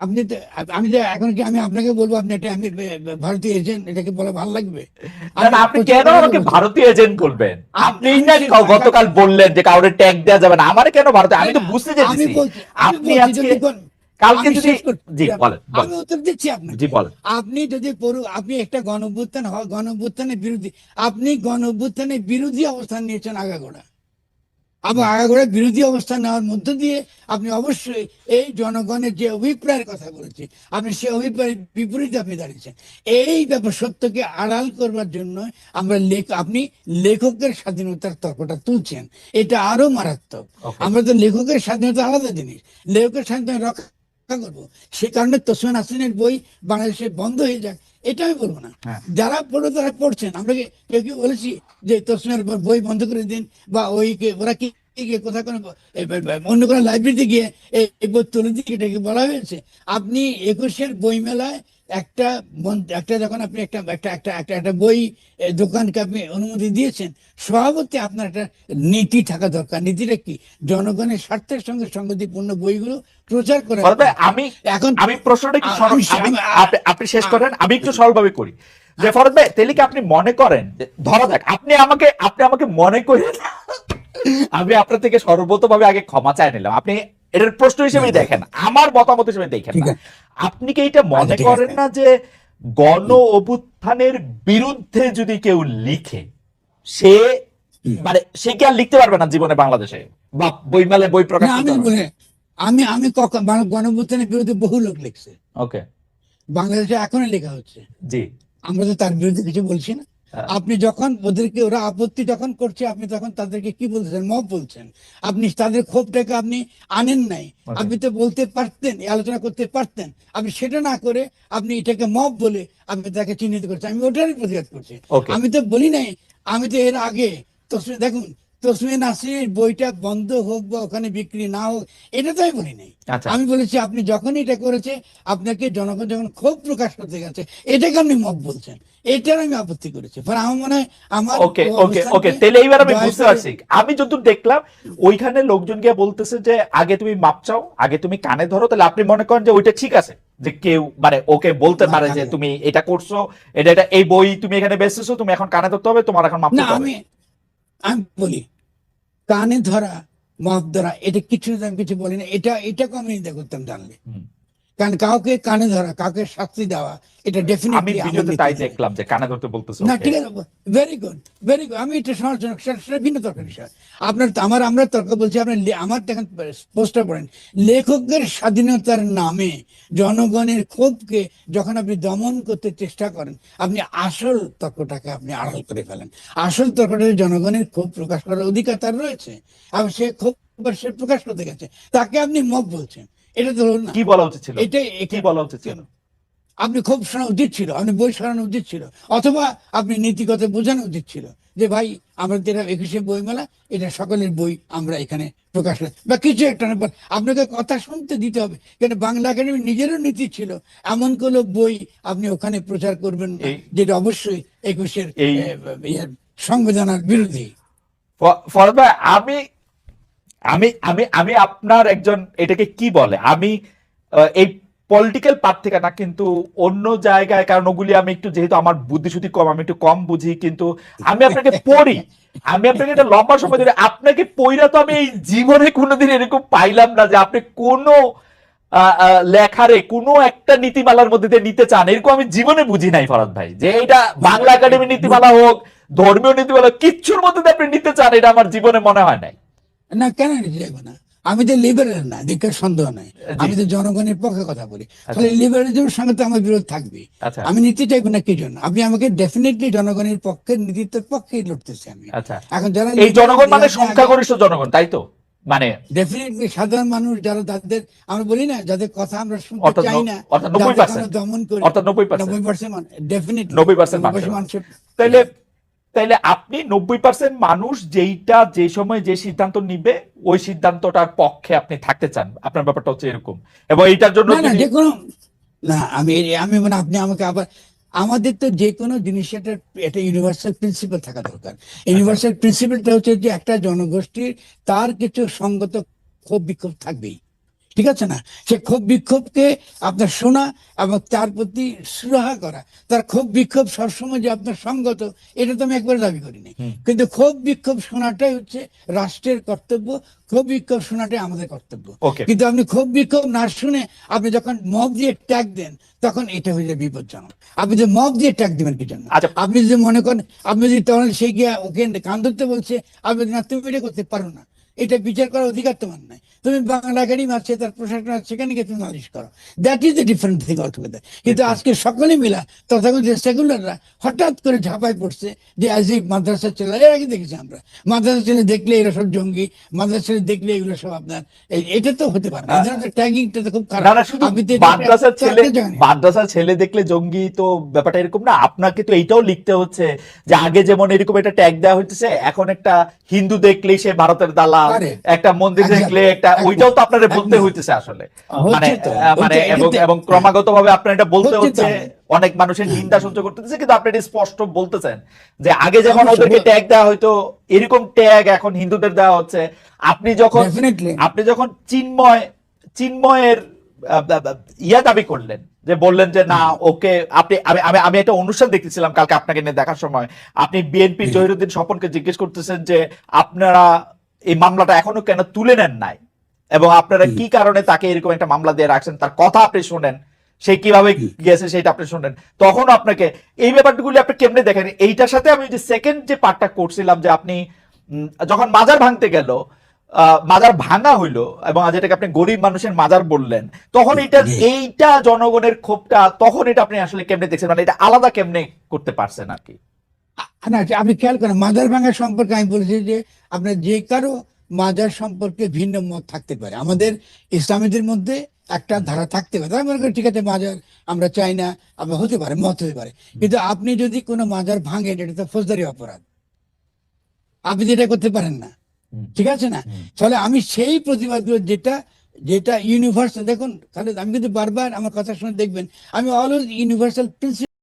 আপনি আমি যে এখন কি আমি আপনাকে বলব? আপনি একটা আমি ভারতীয় এজেন্ট এটাকে বলা ভালো লাগবে? আপনি কেন আমাকে ভারতীয় এজেন্ট বলবেন? আপনি না গতকাল বললেন যে কাউরে ট্যাগ দেওয়া যাবে না। আমার কেন ভারতীয় আমি তো বুঝতে চাইছি আপনি আজকে যদি কালকে যদি জি বলেন আমি উত্তর দিচ্ছি আপনাকে। জি বলেন। আপনি যদি পড়ু আপনি একটা গণ অভ্যুত্থান গণ অভ্যুত্থানের বিরোধী আপনি গণ অভ্যুত্থানের বিরোধী অবস্থান নিয়েছেন আগাগোড়া। আবার আগাগোড়া বিরোধী অবস্থান নেওয়ার মধ্য দিয়ে আপনি অবশ্যই এই জনগণের যে অভিপ্রায়ের কথা বলেছি আপনি সেই অভিপ্রায়ের বিপরীতে আপনি দাঁড়িয়েছেন। এই ব্যাপার সত্যকে আড়াল করবার জন্য আমরা লেখ আপনি লেখকের স্বাধীনতার তর্কটা তুলছেন। এটা আরও মারাত্মক। আমরা তো লেখকের স্বাধীনতা আলাদা জিনিস। লেখকের স্বাধীনতা রক্ষা করব। সে কারণে তসমান হাসিনের বই বাংলাদেশে বন্ধ হয়ে যাক এটা আমি বলব না। হ্যাঁ। যারা পড়ো তারা পড়ছেন। আমরা কেউ কেউ বলেছি যে তসমের বই বন্ধ করে দিন বা ওই কে- ওরা কি গিয়ে কোথাও কোনো অন্য কোনো লাইব্রেরিতে গিয়ে এই বই তুলে দিকে এটাকে বলা হয়েছে? আপনি একুশের বই মেলায় একটা একটা যখন আপনি একটা একটা একটা একটা একটা বই দোকানকে আপনি অনুমতি দিয়েছেন স্বভাবতই আপনার একটা নীতি থাকা দরকার। নীতিটা কি? জনগণের স্বার্থের সঙ্গে সঙ্গতিপূর্ণ বইগুলো প্রচার করে আমি এখন আমি প্রশ্নটা আমি- আপনি- আপনি শেষ করেন আমি একটু সরলভাবে করি। যে ফরদ ভাই তাহলে কি আপনি মনে করেন ধরা যাক আপনি আমাকে আপনি আমাকে মনে করেন আমি আপনার থেকে সর্বতভাবে আগে ক্ষমা চাই নিলাম। আপনি এটার প্রশ্ন হিসেবে দেখেন আমার মতামত হিসেবে দেখেন। আপনি কি এটা মনে আচ্ছা, করেন না যে গণ অভ্যুত্থানের বিরুদ্ধে যদি কেউ লিখে সে মানে সে কি আর লিখতে পারবে না জীবনে বাংলাদেশে? বা বইমেলে বই প্রকাশ আমি আমি আমি কখন গণভুত্থানের বিরুদ্ধে বহু লোক লিখছে। ওকে বাংলাদেশে এখনও লেখা হচ্ছে। জি। আমরা তো তার বিরুদ্ধে কিছু বলছি না। হ্যাঁ। আপনি যখন ওদেরকে ওরা আপত্তি যখন করছে আপনি তখন তাদেরকে কি বলছেন? মব বলছেন। আপনি তাদের ক্ষোভটাকে আপনি আনেন নাই। আপনি তো বলতে পারতেন আলোচনা করতে পারতেন। আপনি সেটা না করে আপনি এটাকে মব বলে আপনি তাকে চিহ্নিত করছেন। আমি ওটারই প্রতিবাদ করছি। আমি তো বলি নাই আমি তো এর আগে তো দেখুন তসমিন নাসির বইটা বন্ধ হোক বা ওখানে বিক্রি না হোক এটা তো আমি বলি নাই। আচ্ছা। আমি বলেছি আপনি যখন এটা করেছে আপনাকে জনগণ যখন ক্ষোভ প্রকাশ করতে গেছে এটাকে আপনি মব বলছেন। এটার আমি আপত্তি করেছি। ফলে আমার মনে হয় আমার ওকে ওকে ওকে তাহলে এইবার আমি বুঝতে পারছি। আমি যতদূর দেখলাম ওইখানে লোকজন গিয়ে বলতেছে যে আগে তুমি মাপ চাও আগে তুমি কানে ধরো তাহলে আপনি মনে করেন যে ওইটা ঠিক আছে। যে কেউ মানে ওকে বলতে পারে যে তুমি এটা করছ এটা এটা এই বই তুমি এখানে বেচতেছো তুমি এখন কানে ধরতে হবে তোমার এখন মাপ না আমি আমি বলি, কানে ধরা, মদ ধরা, এটা কিছু আমি কিছু বলি না, এটা এটা কমিউনিটি করতাম জানলে। কারণ কাউকে কানে ধরা কাউকে শাস্তি দেওয়া এটা আমি ডেফিনেটলি ভিডিওতে তাই দেখলাম যে কানে ধরতে বলতেছো না ঠিক আছে ভেরি গুড ভেরি গুড আমি এটা সমালোচনা সেটা- ভিন্ন বিষয়। আপনার আমার আমরা তর্ক বলছি আপনার লে- আমার দেখেন পড়েন। লেখকের স্বাধীনতার নামে জনগণের ক্ষোভকে যখন আপনি দমন করতে চেষ্টা করেন আপনি আসল তর্কটাকে আপনি আড়াল করে ফেলেন। আসল তর্কটা জনগণের ক্ষোভ প্রকাশ করার অধিকার তার রয়েছে। এবং সে ক্ষোভ সে প্রকাশ করতে গেছে। তাকে আপনি মব বলছেন। এটা তো হলো না। কি বলা উচিত ছিল? এটাই কি বলা উচিত ছিল? আপনি খুব শোনা উচিত ছিল আপনি বই শোনানো উচিত ছিল অথবা আপনি নীতিগত বোঝানো উচিত ছিল যে ভাই আমরা যেটা একুশে বই মেলা এটা সকলের বই আমরা এখানে প্রকাশ করি বা কিছু একটা আপনাকে কথা শুনতে দিতে হবে। কেন বাংলা একাডেমি নিজেরও নীতি ছিল এমন কোনো বই আপনি ওখানে প্রচার করবেন যেটা অবশ্যই একুশের সংবিধানের বিরোধী ফরদ আমি আমি আমি আমি আপনার একজন, এটাকে কি বলে? আমি এই পলিটিক্যাল পার্ট থেকে না, কিন্তু অন্য জায়গায়, কারণ ওগুলি আমি একটু যেহেতু আমার বুদ্ধিশুদ্ধি কম, আমি একটু কম বুঝি, কিন্তু আমি আপনাকে পড়ি। আমি আপনাকে একটা লম্বা সময় ধরে, আপনাকে পড়া তো আমি এই জীবনে কোনোদিন এরকম পাইলাম না যে আপনি কোনো লেখারে কোনো একটা নীতিমালার মধ্যে দিয়ে নিতে চান। এরকম আমি জীবনে বুঝি নাই, ফরাদ ভাই। যে এটা বাংলা একাডেমির নীতিমালা হোক, ধর্মীয় নীতিমালা কিচ্ছুর মধ্যে দিয়ে আপনি নিতে চান, এটা আমার জীবনে মনে হয় নাই। না কেন যাব না? আমি তো লিবারেল না দীক্ষার সন্দেহ নাই। আমি তো জনগণের পক্ষে কথা বলি। ফলে লিবারেলিজমের সঙ্গে তো আমার বিরোধ থাকবে আচ্ছা। আমি নিতে চাইব না কি জন্য? আপনি আমাকে ডেফিনেটলি জনগণের পক্ষে নীতিত্বের পক্ষেই লড়তেছি আমি। আচ্ছা। এখন যারা এই জনগণ মানে সংখ্যাগরিষ্ঠ জনগণ তাই তো? মানে ডেফিনেটলি সাধারণ মানুষ যারা তাদের আমরা বলি না যাদের কথা আমরা শুনতে চাই না অর্থাৎ 90% দমন করি অর্থাৎ 90% নব্বই পার্সেন্ট ডেফিনেটলি 90% মানুষের। তাইলে তাইলে আপনি নব্বই পার্সেন্ট মানুষ যেইটা যে সময় যে সিদ্ধান্ত নিবে ওই সিদ্ধান্তটার পক্ষে আপনি থাকতে চান। আপনার ব্যাপারটা হচ্ছে এরকম। এবং এইটার জন্য না আমি আমি মানে আপনি আমাকে আবার আমাদের তো যে কোনো জিনিসের একটা একটা ইউনিভার্সাল প্রিন্সিপাল থাকা দরকার। ইউনিভার্সাল প্রিন্সিপালটা হচ্ছে যে একটা জনগোষ্ঠীর তার কিছু সঙ্গত ক্ষোভ বিক্ষোভ থাকবেই। ঠিক আছে না? সে ক্ষোভ বিক্ষোভকে আপনার শোনা এবং তার প্রতি সুরাহা করা। তার ক্ষোভ বিক্ষোভ সবসময় যে আপনার সঙ্গত এটা তো আমি একবারে দাবি করিনি। কিন্তু ক্ষোভ বিক্ষোভ শোনাটাই হচ্ছে রাষ্ট্রের কর্তব্য ক্ষোভ বিক্ষোভ শোনাটাই আমাদের কর্তব্য। কিন্তু আপনি ক্ষোভ বিক্ষোভ না শুনে আপনি যখন মব দিয়ে ট্যাগ দেন তখন এটা হয়ে যায় বিপজ্জনক। আপনি যে মব দিয়ে ট্যাগ দিবেন কি জন্য? আচ্ছা। আপনি যদি মনে করেন আপনি যদি তখন সে গিয়ে ওকে কান ধরতে বলছে আপনি না তুমি এটা করতে পারো না। এটা বিচার করার অধিকার তোমার নাই। তুমি বাংলা একাডেমি আছে তার প্রশাসন আছে সেখানে গিয়ে তুমি নালিশ করো। That is the different thing altogether কিন্তু আজকে সকলে মিলা তথাকথিত সেকুলাররা হঠাৎ করে ঝাঁপায় পড়ছে যে আজ এই মাদ্রাসার ছেলে এর আগে দেখেছি আমরা। মাদ্রাসার ছেলে দেখলে এরা সব জঙ্গি মাদ্রাসার ছেলে দেখলে এগুলো সব আপনার এই- এটা তো হতে পারে ট্যাগিংটা তো খুব খারাপ। মাদ্রাসার ছেলে। মাদ্রাসার ছেলে দেখলে জঙ্গি তো ব্যাপারটা এরকম না। আপনাকে তো এইটাও লিখতে হচ্ছে যে আগে যেমন এরকম একটা ট্যাগ দেওয়া হইতেছে এখন একটা হিন্দু দেখলেই সে ভারতের দালাল। আরে, একটা মন্দির দেখলে একটা ওইটাও তো আপনাদের বলতে হইতেছে আসলে। মানে মানে এবং এবং ক্রমাগত ভাবে আপনার এটা বলতে হচ্ছে অনেক মানুষের নিন্দা সহ্য করতেছে কিন্তু আপনি এটা স্পষ্ট বলতেছেন যে আগে অবশ্যই। ওদেরকে ট্যাগ দেওয়া হয়তো এরকম ট্যাগ এখন হিন্দুদের দেওয়া হচ্ছে আপনি যখন আপনি যখন চিন্ময় চিন্ময়ের ইয়া দাবি করলেন যে বললেন যে না ওকে আপনি আমি আমি আমি একটা অনুষ্ঠান দেখতেছিলাম কালকে আপনাকে নিয়ে দেখার সময়। আপনি বিএনপি জহিরুদ্দিন স্বপনকে জিজ্ঞেস করতেছেন যে আপনারা এই মামলাটা এখনও কেন তুলে নেন নাই? এবং আপনারা কি? কারণে তাকে এরকম একটা মামলা দিয়ে রাখছেন? তার কথা আপনি শুনেন। সে কীভাবে গেছে সেটা আপনি শুনেন। তখন আপনাকে এই ব্যাপারগুলি আপনি কেমনে দেখেন? এইটার সাথে আমি যে সেকেন্ড যে পার্টটা করছিলাম যে আপনি যখন মাজার ভাঙতে গেল আহ, মাজার ভাঙা হইল এবং যেটাকে আপনি গরিব মানুষের মাজার বললেন তখন এটা এইটা জনগণের ক্ষোভটা তখন এটা আপনি আসলে কেমনে দেখছেন? মানে এটা আলাদা কেমনে করতে পারছেন আর কি? না আপনি খেয়াল করেন মাজার ভাঙা সম্পর্কে আমি বলেছি যে আপনার যে কারও মাজার সম্পর্কে ভিন্ন মত থাকতে পারে। আমাদের ইসলামীদের মধ্যে একটা ধারা থাকতে পারে। তারা মনে করেন ঠিক আছে মাজার আমরা চাই না আবার হতে পারে মত হতে পারে। কিন্তু আপনি যদি কোনো মাজার ভাঙেন এটা তো ফৌজদারি অপরাধ। আপনি যেটা করতে পারেন না। ঠিক আছে না? তাহলে আমি সেই প্রতিবাদগুলো যেটা যেটা ইউনিভার্সাল দেখুন তাহলে আমি কিন্তু বারবার আমার কথা শুনে দেখবেন আমি অলওয়েজ ইউনিভার্সাল প্রিন্সিপাল